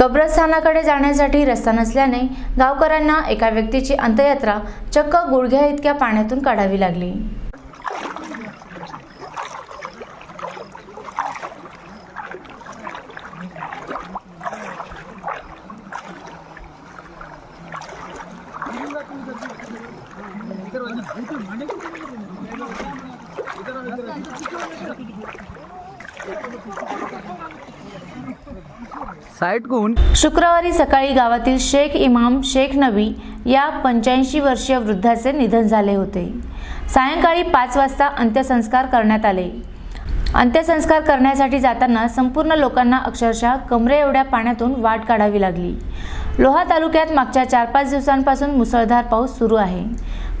कब्रस्थानाकडे जाण्यासाठी रस्ता नसल्याने गावकऱ्यांना एका व्यक्तीची अंत्ययात्रा चक्क गुडघ्या इतक्या पाण्यातून काढावी लागली. शुक्रवारी सकाळी गावातील शेख इमाम शेख नबी या पंच्याऐंशी वर्षीय वृद्धाचे निधन झाले होते. सायंकाळी पाच वाजता अंत्यसंस्कार करण्यात आले. अंत्यसंस्कार करण्यासाठी जाताना संपूर्ण लोकांना अक्षरशः कमरे एवढ्या पाण्यातून वाट काढावी लागली. लोहा तालुक्यात मागच्या चार पाच दिवसांपासून मुसळधार पाऊस सुरू आहे.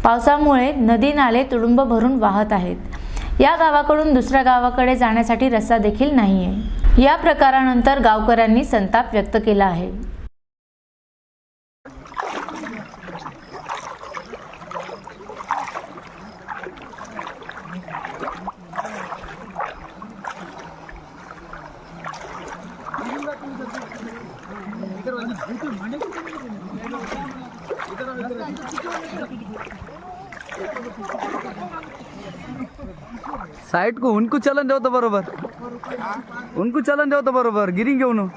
पावसामुळे नदी नाले तुडुंब भरून वाहत आहेत. या गावाकडून दुसऱ्या गावाकडे जाण्यासाठी रस्ता देखील नाहीये. या प्रकारानंतर गावकऱ्यांनी संताप व्यक्त केला आहे. साइड को उनको चलन देव तो बरोबर। उनको चलन देव तो बरोबर। गिरिंग घेऊन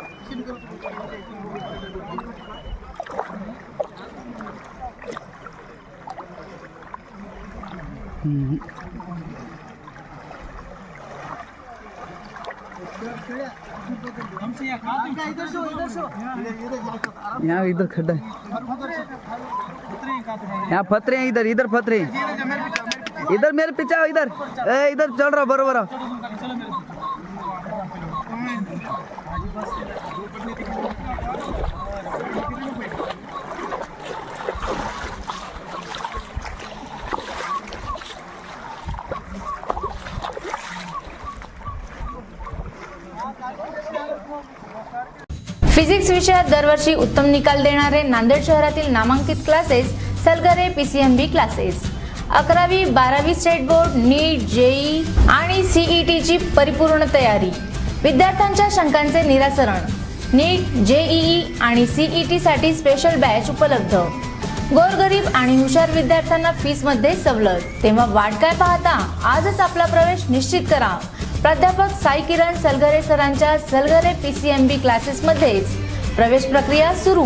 यहाँ इधर खड्डा है। यहाँ फतरे हैं इधर इधर फतरे इधर मेरे पीछे आओ इधर। ए, इधर चल रहा बरोबर आओ। फिजिक्स विषयात दरवर्षी उत्तम निकाल देणारे नांदेड शहरातील नामांकित क्लासेस सलगरे पीसीएमबी क्लासेस अकरावी बारावी स्टेट बोर्ड नीट जेई आणि सीईटीची परिपूर्ण तयारी. विद्यार्थ्यांच्या शंकांचे निरासरण. नीट जेईई आणि सीईटी साठी स्पेशल बॅच उपलब्ध. गोरगरीब आणि हुशार विद्यार्थ्यांना फीसमध्ये सवलत. तेव्हा वाट काय पाहता? आजच आपला प्रवेश निश्चित करा. प्राध्यापक साई किरण सलगरे सरांच्या सलगरे पीसीएमबी क्लासेसमध्येच प्रवेश प्रक्रिया सुरू.